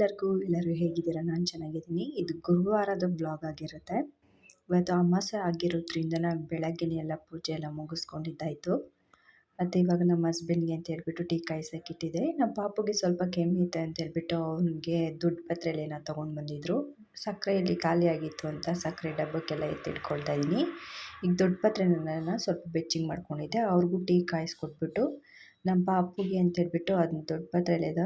ಎಲ್ಲರೂ ಹೇಗಿದ್ದೀರಾ? ನಾನು ಚೆನ್ನಾಗಿದ್ದೀನಿ. ಇದು ಗುರುವಾರದ ಬ್ಲಾಗ್ ಆಗಿರುತ್ತೆ. ಇವತ್ತು ಅಮಾಸೆ ಆಗಿರೋದ್ರಿಂದ ನಾನು ಬೆಳಗ್ಗೆನೇ ಎಲ್ಲ ಪೂಜೆ ಎಲ್ಲ ಮುಗಿಸ್ಕೊಂಡಿದ್ದಾಯಿತು. ಮತ್ತು ಇವಾಗ ನಮ್ಮ ಹಸ್ಬೆಂಡ್ಗೆ ಅಂತ ಹೇಳ್ಬಿಟ್ಟು ಟೀ ಕಾಯಿಸೋಕ್ಕಿಟ್ಟಿದೆ ನಮ್ಮ ಪಾಪುಗೆ ಸ್ವಲ್ಪ ಕೆಮ್ಮಿತ್ತೆ ಅಂತ ಹೇಳ್ಬಿಟ್ಟು ಅವನಿಗೆ ದುಡ್ಡು ಪತ್ರೆಲೇನ ತೊಗೊಂಡು ಬಂದಿದ್ರು. ಸಕ್ಕರೆಯಲ್ಲಿ ಖಾಲಿ ಆಗಿತ್ತು ಅಂತ ಸಕ್ಕರೆ ಡಬ್ಬಕ್ಕೆಲ್ಲ ಎತ್ತಿಟ್ಕೊಳ್ತಾ ಇದ್ದೀನಿ. ಈಗ ದೊಡ್ಡ ಪತ್ರೆನ ಸ್ವಲ್ಪ ಬೆಚ್ಚಿಂಗ್ ಮಾಡ್ಕೊಂಡಿದ್ದೆ. ಅವ್ರಿಗೂ ಟೀ ಕಾಯಿಸ್ಕೊಟ್ಬಿಟ್ಟು ನಮ್ಮ ಪಾಪುಗೆ ಅಂತ ಹೇಳ್ಬಿಟ್ಟು ಅದನ್ನ ದೊಡ್ಡ ಪತ್ರೆಲಿದ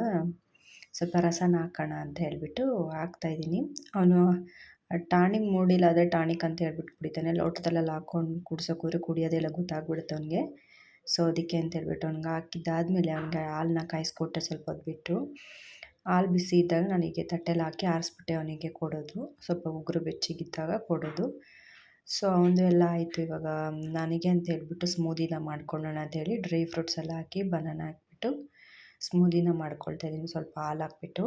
ಸ್ವಲ್ಪ ರಸನ ಹಾಕೋಣ ಅಂತ ಹೇಳಿಬಿಟ್ಟು ಹಾಕ್ತಾಯಿದ್ದೀನಿ ಅವನು ಟಾನಿಕ್ ಮೂಡಿಲ್ಲ, ಅದೇ ಟಾನಿಕ್ ಅಂತ ಹೇಳ್ಬಿಟ್ಟು ಕುಡಿತಾನೆ. ಲೋಟದಲ್ಲೆಲ್ಲ ಹಾಕ್ಕೊಂಡು ಕುಡ್ಸೋಕೆ ಕುಡಿಯೋದೆಲ್ಲ ಗೊತ್ತಾಗ್ಬಿಡುತ್ತೆ ಅವನಿಗೆ. ಸೊ, ಅದಕ್ಕೆ ಅಂತ ಹೇಳ್ಬಿಟ್ಟು ಅವ್ನಿಗೆ ಹಾಕಿದ್ದಾದಮೇಲೆ ಅವ್ನಿಗೆ ಹಾಲನ್ನ ಕಾಯಿಸ್ಕೊಟ್ಟೆ ಸ್ವಲ್ಪ ಹೊತ್ತು ಬಿಟ್ಟು ಹಾಲು ಬಿಸಿ ಇದ್ದಾಗ ನನಗೆ ತಟ್ಟೆಲಿ ಹಾಕಿ ಆರಿಸ್ಬಿಟ್ಟೆ ಅವನಿಗೆ ಕೊಡೋದು. ಸ್ವಲ್ಪ ಉಗುರು ಬೆಚ್ಚಿಗಿದ್ದಾಗ ಕೊಡೋದು. ಸೊ ಅವನದು ಎಲ್ಲ ಆಯಿತು ಇವಾಗ. ನನಗೆ ಅಂತ ಹೇಳ್ಬಿಟ್ಟು ಸ್ಮೂದಿನ ಮಾಡ್ಕೊಳ್ಳೋಣ ಅಂತ ಹೇಳಿ ಡ್ರೈ ಫ್ರೂಟ್ಸ್ ಎಲ್ಲ ಹಾಕಿ ಬನಾನ ಹಾಕ್ಬಿಟ್ಟು ಸ್ಮೂದಿನ ಮಾಡ್ಕೊಳ್ತಾ ಇದ್ದೀನಿ ಸ್ವಲ್ಪ ಹಾಲು ಹಾಕ್ಬಿಟ್ಟು.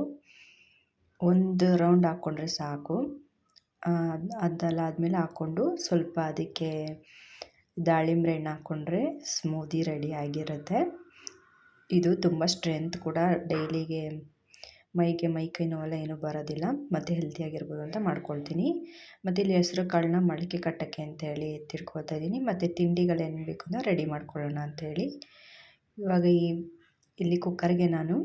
ಒಂದು ರೌಂಡ್ ಹಾಕ್ಕೊಂಡ್ರೆ ಸಾಕು. ಅದೆಲ್ಲ ಆದಮೇಲೆ ಹಾಕ್ಕೊಂಡು ಸ್ವಲ್ಪ ಅದಕ್ಕೆ ದಾಳಿಂಬೆ ಹಣ್ಣು ಹಾಕ್ಕೊಂಡ್ರೆ ಸ್ಮೂದಿ ರೆಡಿ ಆಗಿರುತ್ತೆ. ಇದು ತುಂಬ ಸ್ಟ್ರೆಂತ್ ಕೂಡ, ಡೈಲಿಗೆ ಮೈಗೆ ಮೈ ಕೈ ನೋವೆಲ್ಲ ಏನೂ ಬರೋದಿಲ್ಲ, ಮತ್ತು ಹೆಲ್ತಿಯಾಗಿರ್ಬೋದು ಅಂತ ಮಾಡ್ಕೊಳ್ತೀನಿ. ಮತ್ತು ಇಲ್ಲಿ ಹೆಸರು ಕಾಳನ್ನ ಮೊಳಕೆ ಕಟ್ಟಕ್ಕೆ ಅಂತೇಳಿ ತಿಳ್ಕೊಳ್ತಾ ಇದ್ದೀನಿ ಮತ್ತು ತಿಂಡಿಗಳೇನು ಬೇಕು ರೆಡಿ ಮಾಡ್ಕೊಳ್ಳೋಣ ಅಂಥೇಳಿ ಇವಾಗ ಈ ಇಲ್ಲಿ ಕುಕ್ಕರ್ಗೆ ನಾನು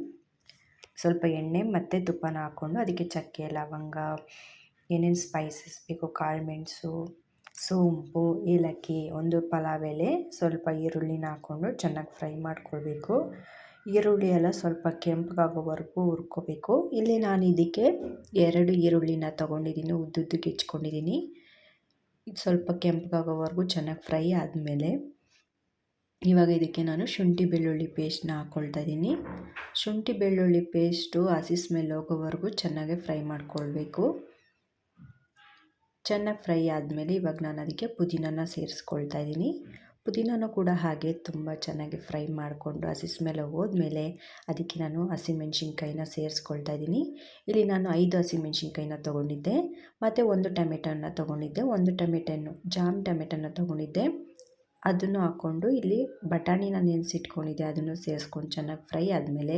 ಸ್ವಲ್ಪ ಎಣ್ಣೆ ಮತ್ತು ತುಪ್ಪನ ಹಾಕ್ಕೊಂಡು ಅದಕ್ಕೆ ಚಕ್ಕೆ, ಲವಂಗ, ಏನೇನು ಸ್ಪೈಸಸ್ ಬೇಕು ಕಾಳುಮೆಣಸು ಸೋಂಪು, ಏಲಕ್ಕಿ, ಒಂದು ಪಲಾವ್ ಎಲೆ, ಸ್ವಲ್ಪ ಈರುಳ್ಳಿನ ಹಾಕ್ಕೊಂಡು ಚೆನ್ನಾಗಿ ಫ್ರೈ ಮಾಡ್ಕೊಳ್ಬೇಕು. ಈರುಳ್ಳಿ ಎಲ್ಲ ಸ್ವಲ್ಪ ಕೆಂಪಗಾಗೋವರೆಗೂ ಹುರ್ಕೋಬೇಕು. ಇಲ್ಲಿ ನಾನು ಇದಕ್ಕೆ ಎರಡು ಈರುಳ್ಳಿನ ತೊಗೊಂಡಿದ್ದೀನಿ, ಉದ್ದುದ್ದಕ್ಕೆ ಹೆಚ್ಕೊಂಡಿದ್ದೀನಿ ಇದು ಸ್ವಲ್ಪ ಕೆಂಪಗಾಗೋವರೆಗೂ ಚೆನ್ನಾಗಿ ಫ್ರೈ ಆದಮೇಲೆ ಇವಾಗ ಇದಕ್ಕೆ ನಾನು ಶುಂಠಿ ಬೆಳ್ಳುಳ್ಳಿ ಪೇಸ್ಟ್ನ ಹಾಕ್ಕೊಳ್ತಾ ಇದ್ದೀನಿ. ಶುಂಠಿ ಬೆಳ್ಳುಳ್ಳಿ ಪೇಸ್ಟು ಹಸಿ ಸ್ಮೆಲ್ ಹೋಗೋವರೆಗೂ ಚೆನ್ನಾಗಿ ಫ್ರೈ ಮಾಡ್ಕೊಳ್ಬೇಕು. ಚೆನ್ನಾಗಿ ಫ್ರೈ ಆದಮೇಲೆ ಇವಾಗ ನಾನು ಅದಕ್ಕೆ ಪುದೀನನ ಸೇರಿಸ್ಕೊಳ್ತಾ ಇದ್ದೀನಿ. ಪುದೀನನೂ ಕೂಡ ಹಾಗೆ ತುಂಬ ಚೆನ್ನಾಗಿ ಫ್ರೈ ಮಾಡಿಕೊಂಡು ಹಸಿ ಸ್ಮೆಲ್ ಹೋದ್ಮೇಲೆ ಅದಕ್ಕೆ ನಾನು ಹಸಿಮೆಣ್ಸಿನ್ಕಾಯಿನ ಸೇರಿಸ್ಕೊಳ್ತಾ ಇದ್ದೀನಿ. ಇಲ್ಲಿ ನಾನು ಐದು ಹಸಿಮೆಣ್ಸಿನ್ಕಾಯಿನ ತೊಗೊಂಡಿದ್ದೆ. ಮತ್ತು ಒಂದು ಟೊಮೆಟೊನ ತೊಗೊಂಡಿದ್ದೆ. ಒಂದು ಟೊಮೆಟೊನ್ನು ಜಾಮ್ ಟೊಮೆಟೊನ ತೊಗೊಂಡಿದ್ದೆ. ಅದನ್ನು ಹಾಕ್ಕೊಂಡು ಇಲ್ಲಿ ಬಟಾಣಿನ ನೆನೆಸಿಟ್ಕೊಂಡಿದ್ದೆ. ಅದನ್ನು ಸೇರಿಸ್ಕೊಂಡು ಚೆನ್ನಾಗಿ ಫ್ರೈ ಆದಮೇಲೆ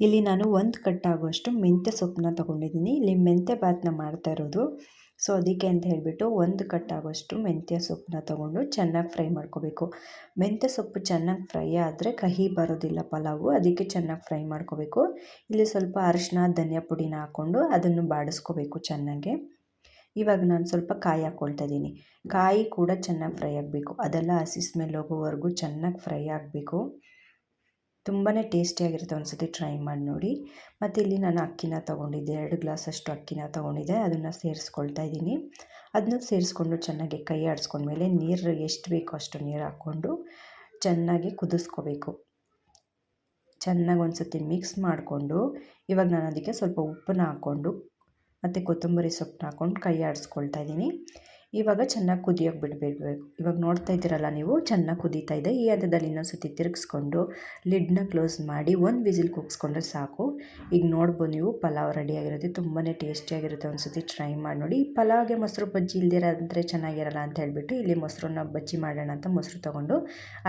ಇಲ್ಲಿ ನಾನು ಒಂದು ಕಟ್ಟಾಗುವಷ್ಟು ಮೆಂತ್ಯ ಸೊಪ್ಪನ್ನ ತೊಗೊಂಡಿದ್ದೀನಿ. ಇಲ್ಲಿ ಮೆಂತ್ಯ ಬಾತ್ನ ಮಾಡ್ತಾ ಇರೋದು. ಸೊ, ಅದಕ್ಕೆ ಅಂತ ಹೇಳಿಬಿಟ್ಟು ಒಂದು ಕಟ್ಟಾಗುವಷ್ಟು ಮೆಂತ್ಯ ಸೊಪ್ಪನ್ನ ತೊಗೊಂಡು ಚೆನ್ನಾಗಿ ಫ್ರೈ ಮಾಡ್ಕೋಬೇಕು. ಮೆಂತ್ಯ ಸೊಪ್ಪು ಚೆನ್ನಾಗಿ ಫ್ರೈ ಆದರೆ ಕಹಿ ಬರೋದಿಲ್ಲ ಪಲಾವು, ಅದಕ್ಕೆ ಚೆನ್ನಾಗಿ ಫ್ರೈ ಮಾಡ್ಕೋಬೇಕು. ಇಲ್ಲಿ ಸ್ವಲ್ಪ ಅರಿಶಿನ ಧನಿಯಾ ಪುಡಿನ ಹಾಕ್ಕೊಂಡು ಅದನ್ನು ಬಾಡಿಸ್ಕೋಬೇಕು ಚೆನ್ನಾಗೆ. ಇವಾಗ ನಾನು ಸ್ವಲ್ಪ ಕಾಯಿ ಹಾಕ್ಕೊಳ್ತಾ ಇದ್ದೀನಿ ಕಾಯಿ ಕೂಡ ಚೆನ್ನಾಗಿ ಫ್ರೈ ಆಗಬೇಕು. ಅದೆಲ್ಲ ಹಸಿ ಸ್ಮೆಲ್ ಹೋಗೋವರೆಗೂ ಚೆನ್ನಾಗಿ ಫ್ರೈ ಆಗಬೇಕು. ತುಂಬಾ ಟೇಸ್ಟಿಯಾಗಿರುತ್ತೆ ಒಂದು ಸತಿ ಟ್ರೈ ಮಾಡಿ ನೋಡಿ. ಮತ್ತು ಇಲ್ಲಿ ನಾನು ಅಕ್ಕಿನ ತೊಗೊಂಡಿದ್ದೆ. ಎರಡು ಗ್ಲಾಸಷ್ಟು ಅಕ್ಕಿನ ತೊಗೊಂಡಿದ್ದೆ. ಅದನ್ನು ಸೇರಿಸ್ಕೊಳ್ತಾ ಇದ್ದೀನಿ ಅದನ್ನು ಸೇರಿಸ್ಕೊಂಡು ಚೆನ್ನಾಗಿ ಕೈ ಆಡಿಸ್ಕೊಂಡ್ಮೇಲೆ ನೀರು ಎಷ್ಟು ಬೇಕೋ ಅಷ್ಟು ನೀರು ಹಾಕ್ಕೊಂಡು ಚೆನ್ನಾಗಿ ಕುದಿಸ್ಕೋಬೇಕು. ಚೆನ್ನಾಗಿ ಒಂದು ಸತಿ ಮಿಕ್ಸ್ ಮಾಡಿಕೊಂಡು ಇವಾಗ ನಾನು ಅದಕ್ಕೆ ಸ್ವಲ್ಪ ಉಪ್ಪನ್ನ ಹಾಕ್ಕೊಂಡು ಮತ್ತು ಕೊತ್ತಂಬರಿ ಸೊಪ್ಪನ್ನ ಹಾಕ್ಕೊಂಡು ಕೈ ಆಡಿಸ್ಕೊಳ್ತಾ ಇದ್ದೀನಿ. ಇವಾಗ ಚೆನ್ನಾಗಿ ಕುದಿಯೋಕೆ ಬಿಡಬೇಕು. ಇವಾಗ ನೋಡ್ತಾ ಇದ್ದೀರಲ್ಲ ನೀವು, ಚೆನ್ನಾಗಿ ಕುದೀತಾ ಇದೆ. ಈ ಹಂತದಲ್ಲಿ ಇನ್ನೊಂದು ಸತಿ ತಿರುಗಿಸ್ಕೊಂಡು ಲಿಡ್ನ ಕ್ಲೋಸ್ ಮಾಡಿ ಒಂದು ವಿಸಿಲ್ ಕೂಗಿಸ್ಕೊಂಡ್ರೆ ಸಾಕು. ಈಗ ನೋಡ್ಬೋದು ನೀವು, ಪಲಾವ್ ರೆಡಿಯಾಗಿರುತ್ತೆ ತುಂಬಾ ಟೇಸ್ಟಿಯಾಗಿರುತ್ತೆ ಒಂದು ಸತಿ ಟ್ರೈ ಮಾಡಿ ನೋಡಿ. ಈ ಪಲಾವ್ಗೆ ಮೊಸರು ಬಜ್ಜಿ ಇಲ್ದಿರೋದ್ರೆ ಚೆನ್ನಾಗಿರಲ್ಲ ಅಂತ ಹೇಳಿಬಿಟ್ಟು ಇಲ್ಲಿ ಮೊಸರನ್ನ ಬಜ್ಜಿ ಮಾಡೋಣ ಅಂತ ಮೊಸರು ತೊಗೊಂಡು,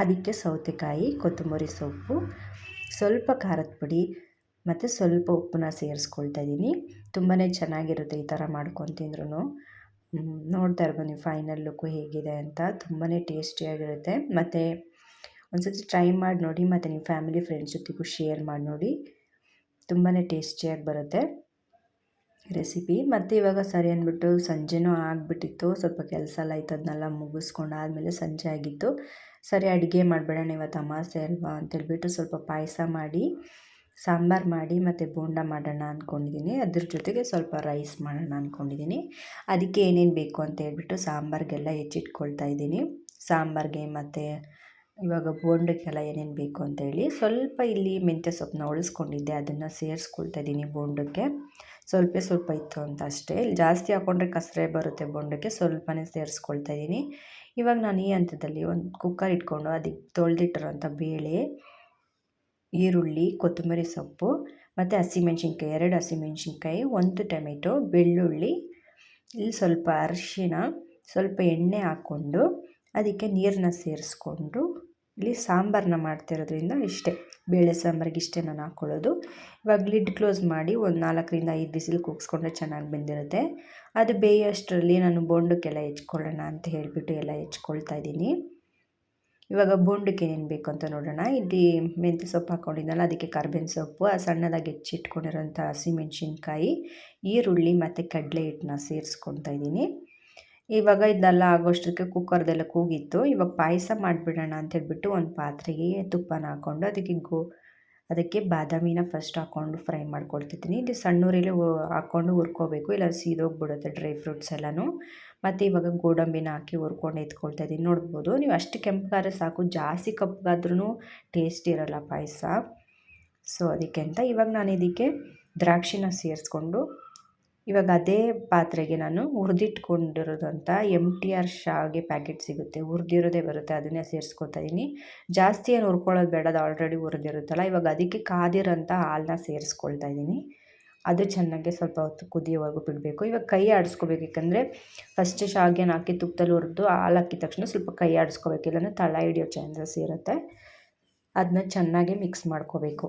ಅದಕ್ಕೆ ಸೌತೆಕಾಯಿ, ಕೊತ್ತಂಬರಿ ಸೊಪ್ಪು, ಸ್ವಲ್ಪ ಖಾರದ ಪುಡಿ ಮತ್ತು ಸ್ವಲ್ಪ ಉಪ್ಪನ್ನ ಸೇರಿಸ್ಕೊಳ್ತಾ ಇದ್ದೀನಿ ತುಂಬಾ ಚೆನ್ನಾಗಿರುತ್ತೆ ಈ ಥರ ಮಾಡ್ಕೊಂಡು ನೋಡ್ತಾ ಇರ್ಬೋದು ನೀವು ಫೈನಲ್ ಲುಕ್ಕು ಹೇಗಿದೆ ಅಂತ. ತುಂಬಾ ಟೇಸ್ಟಿಯಾಗಿರುತ್ತೆ. ಮತ್ತು ಒಂದು ಸತಿ ಟ್ರೈ ಮಾಡಿ ನೋಡಿ, ಮತ್ತು ನಿಮ್ಮ ಫ್ಯಾಮಿಲಿ, ಫ್ರೆಂಡ್ಸ್ ಜೊತೆಗೂ ಶೇರ್ ಮಾಡಿ ನೋಡಿ. ತುಂಬಾ ಟೇಸ್ಟಿಯಾಗಿ ಬರುತ್ತೆ ರೆಸಿಪಿ. ಮತ್ತು ಇವಾಗ ಸರಿ ಅಂದ್ಬಿಟ್ಟು ಸಂಜೆನೂ ಆಗಿಬಿಟ್ಟಿತ್ತು. ಸ್ವಲ್ಪ ಕೆಲಸ ಎಲ್ಲ ಆಯ್ತು ಅದನ್ನೆಲ್ಲ ಮುಗಿಸ್ಕೊಂಡು ಆದಮೇಲೆ ಸಂಜೆ ಆಗಿತ್ತು. ಸರಿ, ಅಡುಗೆ ಮಾಡಬೇಡಣ, ಇವತ್ತು ಅಮಾಸೆ ಅಲ್ವಾ ಅಂತೇಳ್ಬಿಟ್ಟು ಸ್ವಲ್ಪ ಪಾಯಸ ಮಾಡಿ ಸಾಂಬಾರು ಮಾಡಿ ಮತ್ತು ಬೋಂಡ ಮಾಡೋಣ ಅಂದ್ಕೊಂಡಿದ್ದೀನಿ ಅದ್ರ ಜೊತೆಗೆ ಸ್ವಲ್ಪ ರೈಸ್ ಮಾಡೋಣ ಅಂದ್ಕೊಂಡಿದ್ದೀನಿ ಅದಕ್ಕೆ ಏನೇನು ಬೇಕು ಅಂತ ಹೇಳ್ಬಿಟ್ಟು ಸಾಂಬಾರಿಗೆಲ್ಲ ಹೆಚ್ಚಿಟ್ಕೊಳ್ತಾ ಇದ್ದೀನಿ. ಸಾಂಬಾರಿಗೆ ಮತ್ತು ಇವಾಗ ಬೋಂಡಕ್ಕೆಲ್ಲ ಏನೇನು ಬೇಕು ಅಂತೇಳಿ ಸ್ವಲ್ಪ ಇಲ್ಲಿ ಮೆಂತ್ಯ ಸೊಪ್ಪನ್ನ ಉಳಿಸ್ಕೊಂಡಿದ್ದೆ. ಅದನ್ನು ಸೇರಿಸ್ಕೊಳ್ತಾ ಇದ್ದೀನಿ ಬೋಂಡಕ್ಕೆ. ಸ್ವಲ್ಪ ಸ್ವಲ್ಪ ಇತ್ತು ಅಂತ ಅಷ್ಟೇ. ಜಾಸ್ತಿ ಹಾಕ್ಕೊಂಡ್ರೆ ಕಸರೆ ಬರುತ್ತೆ ಬೋಂಡಕ್ಕೆ. ಸ್ವಲ್ಪನೇ ಸೇರಿಸ್ಕೊಳ್ತಾ ಇದ್ದೀನಿ. ಇವಾಗ ನಾನು ಈ ಹಂತದಲ್ಲಿ ಒಂದು ಕುಕ್ಕರ್ ಇಟ್ಕೊಂಡು ಅದಕ್ಕೆ ತೊಳೆದಿಟ್ಟಿರೋಂಥ ಬೇಳೆ ಈರುಳ್ಳಿ, ಕೊತ್ತಂಬರಿ ಸೊಪ್ಪು ಮತ್ತು ಹಸಿಮೆಣ್ಸಿನ್ಕಾಯಿ, ಎರಡು ಹಸಿಮೆಣ್ಸಿನ್ಕಾಯಿ, ಒಂದು ಟೊಮೆಟೊ, ಬೆಳ್ಳುಳ್ಳಿ, ಇಲ್ಲಿ ಸ್ವಲ್ಪ ಅರಿಶಿಣ, ಸ್ವಲ್ಪ ಎಣ್ಣೆ ಹಾಕ್ಕೊಂಡು ಅದಕ್ಕೆ ನೀರನ್ನ ಸೇರಿಸ್ಕೊಂಡು ಇಲ್ಲಿ ಸಾಂಬಾರನ್ನ ಮಾಡ್ತಿರೋದ್ರಿಂದ ಇಷ್ಟೇ. ಬೇಳೆ ಸಾಂಬಾರಿಗೆ ಇಷ್ಟೇ ನಾನು ಹಾಕ್ಕೊಳ್ಳೋದು ಇವಾಗ ಲಿಡ್ ಕ್ಲೋಸ್ ಮಾಡಿ ಒಂದು ನಾಲ್ಕರಿಂದ ಐದು ಬಿಸಿಲು ಕೂಗಿಸ್ಕೊಂಡ್ರೆ ಚೆನ್ನಾಗಿ ಬೆಂದಿರುತ್ತೆ. ಅದು ಬೇಯೋಷ್ಟರಲ್ಲಿ ನಾನು ಬೋಂಡಕ್ಕೆಲ್ಲ ಹೆಚ್ಕೊಳ್ಳೋಣ ಅಂತ ಹೇಳಿಬಿಟ್ಟು ಎಲ್ಲ ಹೆಚ್ಕೊಳ್ತಾ ಇದ್ದೀನಿ. ಇವಾಗ ಬೋಂಡಕ್ಕೆ ಏನೇನು ಬೇಕು ಅಂತ ನೋಡೋಣ. ಇಲ್ಲಿ ಮೆಂತ್ಯ ಸೊಪ್ಪು ಹಾಕ್ಕೊಂಡಿದ್ದಲ್ಲ ಅದಕ್ಕೆ ಕರ್ಬೇವಿನ ಸೊಪ್ಪು, ಆ ಸಣ್ಣದಾಗಿ ಹೆಚ್ಚಿಟ್ಕೊಂಡಿರೋಂಥ ಹಸಿಮೆಣ್ಸಿನ್ಕಾಯಿ, ಈರುಳ್ಳಿ ಮತ್ತು ಕಡಲೆ ಹಿಟ್ಟನ್ನ ಸೇರಿಸ್ಕೊತಾ ಇದ್ದೀನಿ. ಇವಾಗ ಇದನ್ನೆಲ್ಲ ಆಗೋಷ್ಟಕ್ಕೆ ಕುಕ್ಕರ್ದೆಲ್ಲ ಕೂಗಿತ್ತು. ಇವಾಗ ಪಾಯಸ ಮಾಡಿಬಿಡೋಣ ಅಂತ ಹೇಳ್ಬಿಟ್ಟು ಒಂದು ಪಾತ್ರೆಗೆ ತುಪ್ಪನ ಹಾಕ್ಕೊಂಡು ಅದಕ್ಕೆ ಗೋ ಅದಕ್ಕೆ ಬಾದಾಮಿನ ಫಸ್ಟ್ ಹಾಕ್ಕೊಂಡು ಫ್ರೈ ಮಾಡ್ಕೊಳ್ತಿದ್ದೀನಿ. ಇದು ಸಣ್ಣೂರಲ್ಲಿ ಹಾಕ್ಕೊಂಡು ಹುರ್ಕೋಬೇಕು. ಇಲ್ಲ, ಸೀದೋಗ್ಬಿಡುತ್ತೆ ಡ್ರೈ ಫ್ರೂಟ್ಸ್ ಎಲ್ಲನೂ. ಮತ್ತು ಇವಾಗ ಗೋಡಂಬಿನ ಹಾಕಿ ಹುರ್ಕೊಂಡು ಎತ್ಕೊಳ್ತಾ ಇದ್ದೀನಿ. ನೋಡ್ಬೋದು. ನೀವು ಅಷ್ಟು ಕೆಂಪಗಾದ್ರೆ ಸಾಕು. ಜಾಸ್ತಿ ಕಪ್ಪಗಾದ್ರೂ ಟೇಸ್ಟ್ ಇರೋಲ್ಲ ಪಾಯಸ. ಸೊ ಅದಕ್ಕೆ ಅಂತ ಇವಾಗ ನಾನು ಇದಕ್ಕೆ ದ್ರಾಕ್ಷಿನ ಸೇರಿಸ್ಕೊಂಡು ಇವಾಗ ಅದೇ ಪಾತ್ರೆಗೆ ನಾನು ಹುರಿದಿಟ್ಕೊಂಡಿರೋದಂಥ ಎಂ ಟಿ ಆರ್ ಶಾವಿಗೆ ಪ್ಯಾಕೆಟ್ ಸಿಗುತ್ತೆ. ಹುರಿದಿರೋದೇ ಬರುತ್ತೆ. ಅದನ್ನೇ ಸೇರಿಸ್ಕೊತಾ ಇದ್ದೀನಿ ಜಾಸ್ತಿ ಏನು ಹುರ್ಕೊಳ್ಳೋದು ಬೇಡ ಅದು ಆಲ್ರೆಡಿ ಹುರಿದಿರುತ್ತಲ್ಲ. ಇವಾಗ ಅದಕ್ಕೆ ಕಾದಿರೋಂಥ ಹಾಲನ್ನ ಸೇರಿಸ್ಕೊಳ್ತಾ ಇದ್ದೀನಿ ಅದು ಚೆನ್ನಾಗಿ ಸ್ವಲ್ಪ ಹೊತ್ತು ಕುದಿಯೋವರೆಗೂ ಬಿಡಬೇಕು. ಇವಾಗ ಕೈ ಆಡಿಸ್ಕೋಬೇಕು. ಯಾಕಂದರೆ ಫಸ್ಟ್ ಶಾವಿಗೆನ ಹಾಕಿ ತುಪ್ಪದಲ್ಲಿ ಹುರಿದು ಹಾಲು ಹಾಕಿದ ತಕ್ಷಣ ಸ್ವಲ್ಪ ಕೈ ಆಡಿಸ್ಕೋಬೇಕು. ಇಲ್ಲಾಂದರೆ ತಳ ಹಿಡಿಯೋ ಚಾನ್ಸಸ್ ಇರುತ್ತೆ. ಅದನ್ನ ಚೆನ್ನಾಗಿ ಮಿಕ್ಸ್ ಮಾಡ್ಕೋಬೇಕು.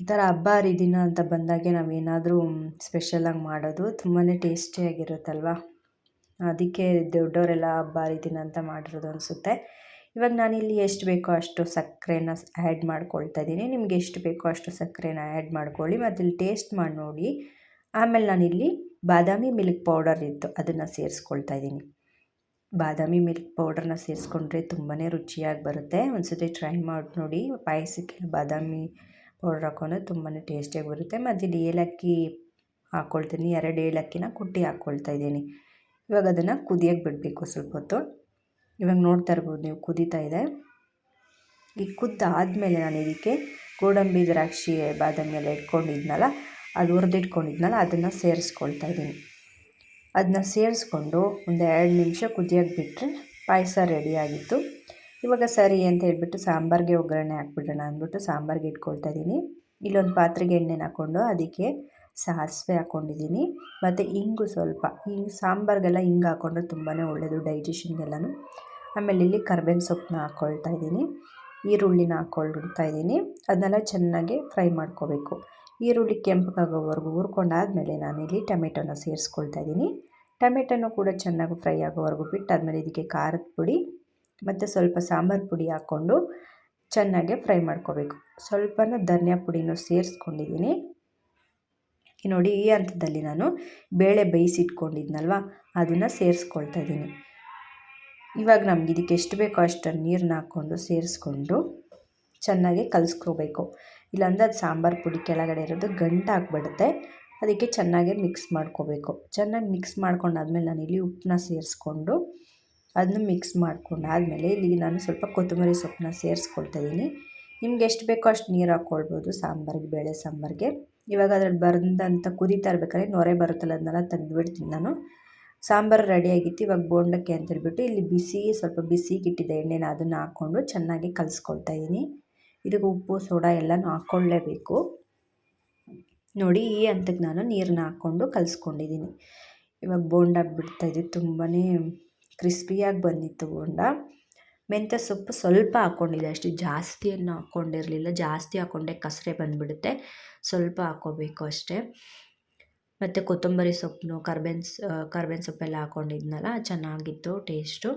ಈ ಥರ ಹಬ್ಬ ಹರಿದಿನ ಅಂತ ಬಂದಾಗೆ ನಾವೇನಾದರೂ ಸ್ಪೆಷಲಾಗಿ ಮಾಡೋದು ತುಂಬಾ ಟೇಸ್ಟಿಯಾಗಿರುತ್ತಲ್ವ ಅದಕ್ಕೆ ದೊಡ್ಡವರೆಲ್ಲ ಹಬ್ಬ ಹರಿದಿನ ಅಂತ ಮಾಡಿರೋದು ಅನಿಸುತ್ತೆ. ಇವಾಗ ನಾನಿಲ್ಲಿ ಎಷ್ಟು ಬೇಕೋ ಅಷ್ಟು ಸಕ್ಕರೆನ ಆ್ಯಡ್ ಮಾಡ್ಕೊಳ್ತಾ ಇದ್ದೀನಿ. ನಿಮ್ಗೆ ಎಷ್ಟು ಬೇಕೋ ಅಷ್ಟು ಸಕ್ಕರೆನ ಆ್ಯಡ್ ಮಾಡ್ಕೊಳ್ಳಿ. ಮತ್ತು ಇಲ್ಲಿ ಟೇಸ್ಟ್ ಮಾಡಿ ನೋಡಿ. ಆಮೇಲೆ ನಾನಿಲ್ಲಿ ಬಾದಾಮಿ ಮಿಲ್ಕ್ ಪೌಡರ್ ಇತ್ತು, ಅದನ್ನು ಸೇರಿಸ್ಕೊಳ್ತಾ ಇದ್ದೀನಿ. ಬಾದಾಮಿ ಮಿಲ್ಕ್ ಪೌಡರ್ನ ಸೇರಿಸ್ಕೊಂಡ್ರೆ ತುಂಬಾ ರುಚಿಯಾಗಿ ಬರುತ್ತೆ. ಒಂದು ಸತಿ ಟ್ರೈ ಮಾಡಿ ನೋಡಿ. ಪಾಯಸಕ್ಕೆ ಬಾದಾಮಿ ಪೌಡ್ರ್ ಹಾಕೊಂಡ್ರೆ ತುಂಬಾ ಟೇಸ್ಟಿಯಾಗಿ ಬರುತ್ತೆ. ಮತ್ತು ಇಲ್ಲಿ ಏಲಕ್ಕಿ ಹಾಕ್ಕೊಳ್ತೀನಿ ಎರಡು ಏಲಕ್ಕಿನ ಕುಟ್ಟಿ ಹಾಕ್ಕೊಳ್ತಾ ಇದ್ದೀನಿ. ಇವಾಗ ಅದನ್ನು ಕುದಿಯೋಕ್ಕೆ ಬಿಡಬೇಕು ಸ್ವಲ್ಪ ಹೊತ್ತು. ಇವಾಗ ನೋಡ್ತಾ ಇರ್ಬೋದು ನೀವು ಕುದೀತಾ ಇದೆ. ಈ ಕುದ್ದಾದಮೇಲೆ ನಾನು ಇದಕ್ಕೆ ಗೋಡಂಬಿ, ದ್ರಾಕ್ಷಿ, ಬಾದಾಮಿ ಎಲ್ಲ ಇಟ್ಕೊಂಡಿದ್ನಲ್ಲ, ಅದು ಹುರಿದಿಟ್ಕೊಂಡಿದ್ನಲ್ಲ, ಅದನ್ನು ಸೇರಿಸ್ಕೊಳ್ತಾ ಇದ್ದೀನಿ. ಅದನ್ನ ಸೇರಿಸ್ಕೊಂಡು ಒಂದು ಎರಡು ನಿಮಿಷ ಕುದಿಯೋಕ್ಕೆ ಬಿಟ್ಟರೆ ಪಾಯಸ ರೆಡಿಯಾಗಿತ್ತು ಇವಾಗ ಸರಿ ಅಂತ ಹೇಳಿಬಿಟ್ಟು ಸಾಂಬಾರಿಗೆ ಒಗ್ಗರಣೆ ಹಾಕ್ಬಿಡೋಣ ಅಂದ್ಬಿಟ್ಟು ಸಾಂಬಾರಿಗೆ ಇಟ್ಕೊಳ್ತಾ ಇದ್ದೀನಿ ಇಲ್ಲೊಂದು ಪಾತ್ರೆಗೆ ಎಣ್ಣೆನ ಹಾಕ್ಕೊಂಡು ಅದಕ್ಕೆ ಸಾಸಿವೆ ಹಾಕ್ಕೊಂಡಿದ್ದೀನಿ ಮತ್ತು ಇಂಗು ಸ್ವಲ್ಪ ಹಿಂಗೆ ಸಾಂಬಾರಿಗೆಲ್ಲ ಹಿಂಗೆ ಹಾಕ್ಕೊಂಡ್ರೆ ತುಂಬಾ ಒಳ್ಳೆಯದು ಡೈಜೆಷನ್ಗೆಲ್ಲನೂ. ಆಮೇಲೆ ಇಲ್ಲಿ ಕರ್ಬೇವಿನ ಸೊಪ್ಪನ್ನ ಹಾಕ್ಕೊಳ್ತಾ ಇದ್ದೀನಿ ಈರುಳ್ಳಿನ ಹಾಕ್ಕೊಳ್ತಾ ಇದ್ದೀನಿ ಅದನ್ನೆಲ್ಲ ಚೆನ್ನಾಗಿ ಫ್ರೈ ಮಾಡ್ಕೋಬೇಕು. ಈರುಳ್ಳಿ ಕೆಂಪಗಾಗೋವರೆಗೂ ಹುರ್ಕೊಂಡಾದಮೇಲೆ ನಾನಿಲ್ಲಿ ಟೊಮೆಟೊನ ಸೇರಿಸ್ಕೊಳ್ತಾ ಇದ್ದೀನಿ ಟೊಮೆಟೊನೂ ಕೂಡ ಚೆನ್ನಾಗಿ ಫ್ರೈ ಆಗೋವರೆಗೂ ಬಿಟ್ಟು ಆದಮೇಲೆ ಇದಕ್ಕೆ ಖಾರದ ಪುಡಿ ಮತ್ತು ಸ್ವಲ್ಪ ಸಾಂಬಾರು ಪುಡಿ ಹಾಕ್ಕೊಂಡು ಚೆನ್ನಾಗೆ ಫ್ರೈ ಮಾಡ್ಕೋಬೇಕು. ಸ್ವಲ್ಪನ ಧನಿಯಾ ಪುಡಿನೂ ಸೇರಿಸ್ಕೊಂಡಿದ್ದೀನಿ. ನೋಡಿ, ಈ ಹಂತದಲ್ಲಿ ನಾನು ಬೇಳೆ ಬೇಯಿಸಿಟ್ಕೊಂಡಿದ್ನಲ್ವ? ಅದನ್ನು ಸೇರಿಸ್ಕೊಳ್ತಾ ಇದ್ದೀನಿ. ಇವಾಗ ನಮ್ಗೆ ಇದಕ್ಕೆ ಎಷ್ಟು ಬೇಕೋ ಅಷ್ಟನ್ನು ನೀರನ್ನ ಹಾಕ್ಕೊಂಡು ಸೇರಿಸ್ಕೊಂಡು ಚೆನ್ನಾಗಿ ಕಲಸ್ಕೋಬೇಕು. ಇಲ್ಲಾಂದರೆ ಅದು ಸಾಂಬಾರು ಪುಡಿ ಕೆಳಗಡೆ ಇರೋದು ಗಂಟು ಹಾಕ್ಬಿಡುತ್ತೆ ಅದಕ್ಕೆ ಚೆನ್ನಾಗಿ ಮಿಕ್ಸ್ ಮಾಡ್ಕೋಬೇಕು. ಚೆನ್ನಾಗಿ ಮಿಕ್ಸ್ ಮಾಡ್ಕೊಂಡಾದ್ಮೇಲೆ ನಾನು ಇಲ್ಲಿ ಉಪ್ಪನ್ನ ಸೇರಿಸ್ಕೊಂಡು ಅದನ್ನು ಮಿಕ್ಸ್ ಮಾಡ್ಕೊಂಡಾದಮೇಲೆ ಇಲ್ಲಿಗೆ ನಾನು ಸ್ವಲ್ಪ ಕೊತ್ತಂಬರಿ ಸೊಪ್ಪನ್ನ ಸೇರಿಸ್ಕೊಳ್ತಾ ಇದ್ದೀನಿ ನಿಮ್ಗೆ ಎಷ್ಟು ಬೇಕೋ ಅಷ್ಟು ನೀರು ಹಾಕ್ಕೊಳ್ಬೋದು ಸಾಂಬಾರಿಗೆ, ಬೇಳೆ ಸಾಂಬಾರಿಗೆ. ಇವಾಗ ಅದ್ರಲ್ಲಿ ಬರೆದಂಥ ಕುದೀತಾ ಇರ್ಬೇಕಾದ್ರೆ ನೊರೆ ಬರುತ್ತಲ್ಲ ಅದನ್ನೆಲ್ಲ ತೆಗೆದುಬಿಡ್ತೀನಿ ನಾನು. ಸಾಂಬಾರು ರೆಡಿಯಾಗಿತ್ತು ಇವಾಗ ಬೋಂಡಕ್ಕೆ ಅಂತೇಳ್ಬಿಟ್ಟು ಇಲ್ಲಿ ಬಿಸಿ, ಸ್ವಲ್ಪ ಬಿಸಿಗಿಟ್ಟಿದ್ದ ಎಣ್ಣೆನ ಅದನ್ನು ಹಾಕ್ಕೊಂಡು ಚೆನ್ನಾಗಿ ಕಲಿಸ್ಕೊಳ್ತಾ ಇದ್ದೀನಿ ಇದಕ್ಕೆ ಉಪ್ಪು, ಸೋಡಾ ಎಲ್ಲನೂ ಹಾಕ್ಕೊಳ್ಳೇಬೇಕು ನೋಡಿ ಈ ಹಂತಕ್ಕೆ ನಾನು ನೀರನ್ನ ಹಾಕ್ಕೊಂಡು ಕಲಿಸ್ಕೊಂಡಿದ್ದೀನಿ ಇವಾಗ ಬೋಂಡ ಬಿಡ್ತಾಯಿದ್ದೆ ತುಂಬಾ ಕ್ರಿಸ್ಪಿಯಾಗಿ ಬಂದಿತ್ತು ಬೋಂಡ. ಮೆಂತ್ಯ ಸೊಪ್ಪು ಸ್ವಲ್ಪ ಹಾಕ್ಕೊಂಡಿದ್ದೆ. ಅಷ್ಟು ಜಾಸ್ತಿಯನ್ನು ಹಾಕ್ಕೊಂಡಿರಲಿಲ್ಲ. ಜಾಸ್ತಿ ಹಾಕ್ಕೊಂಡೆ ಕಸರೆ ಬಂದುಬಿಡುತ್ತೆ. ಸ್ವಲ್ಪ ಹಾಕ್ಕೋಬೇಕು ಅಷ್ಟೇ. ಮತ್ತು ಕೊತ್ತಂಬರಿ ಸೊಪ್ಪು ಕರ್ಬೇನ್ ಕರ್ಬೇನ್ ಸೊಪ್ಪೆಲ್ಲ ಹಾಕ್ಕೊಂಡಿದ್ನಲ್ಲ, ಚೆನ್ನಾಗಿತ್ತು ಟೇಸ್ಟು.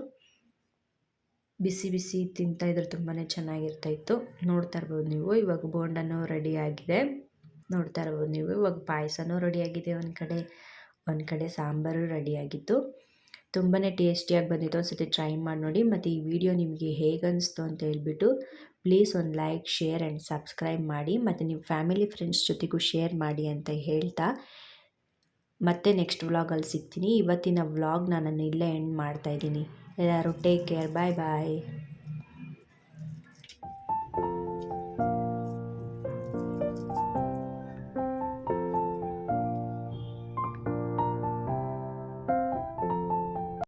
ಬಿಸಿ ಬಿಸಿ ತಿಂತಾಯಿದ್ರೆ ತುಂಬಾ ಚೆನ್ನಾಗಿರ್ತಾಯಿತ್ತು ನೋಡ್ತಾ ಇರ್ಬೋದು ನೀವು, ಇವಾಗ ಬೋಂಡನೂ ರೆಡಿಯಾಗಿದೆ ನೋಡ್ತಾ ಇರ್ಬೋದು ನೀವು, ಇವಾಗ ಪಾಯಸನೂ ರೆಡಿಯಾಗಿದೆ ಒಂದು ಕಡೆ ಒಂದು ಕಡೆ ಸಾಂಬಾರು ರೆಡಿಯಾಗಿತ್ತು ತುಂಬಾ ಟೇಸ್ಟಿಯಾಗಿ ಬಂದಿತ್ತು. ಒಂದು ಸತಿ ಟ್ರೈ ಮಾಡಿ ನೋಡಿ. ಮತ್ತು ಈ ವಿಡಿಯೋ ನಿಮಗೆ ಹೇಗೆ ಅನಿಸ್ತು ಅಂತ ಹೇಳ್ಬಿಟ್ಟು ಪ್ಲೀಸ್ ಒಂದು ಲೈಕ್ ಶೇರ್ ಆ್ಯಂಡ್ ಸಬ್ಸ್ಕ್ರೈಬ್ ಮಾಡಿ. ಮತ್ತು ನಿಮ್ಮ ಫ್ಯಾಮಿಲಿ ಫ್ರೆಂಡ್ಸ್ ಜೊತೆಗೂ ಶೇರ್ ಮಾಡಿ ಅಂತ ಹೇಳ್ತಾ ಮತ್ತೆ ನೆಕ್ಸ್ಟ್ ವ್ಲಾಗಲ್ಲಿ ಸಿಗ್ತೀನಿ. ಇವತ್ತಿನ ವ್ಲಾಗ್ ನಾನು ಇಲ್ಲೇ ಎಂಡ್ ಮಾಡ್ತಾಯಿದ್ದೀನಿ ಎಲ್ಲರೂ ಟೇಕ್ ಕೇರ್ ಬಾಯ್ ಬಾಯ್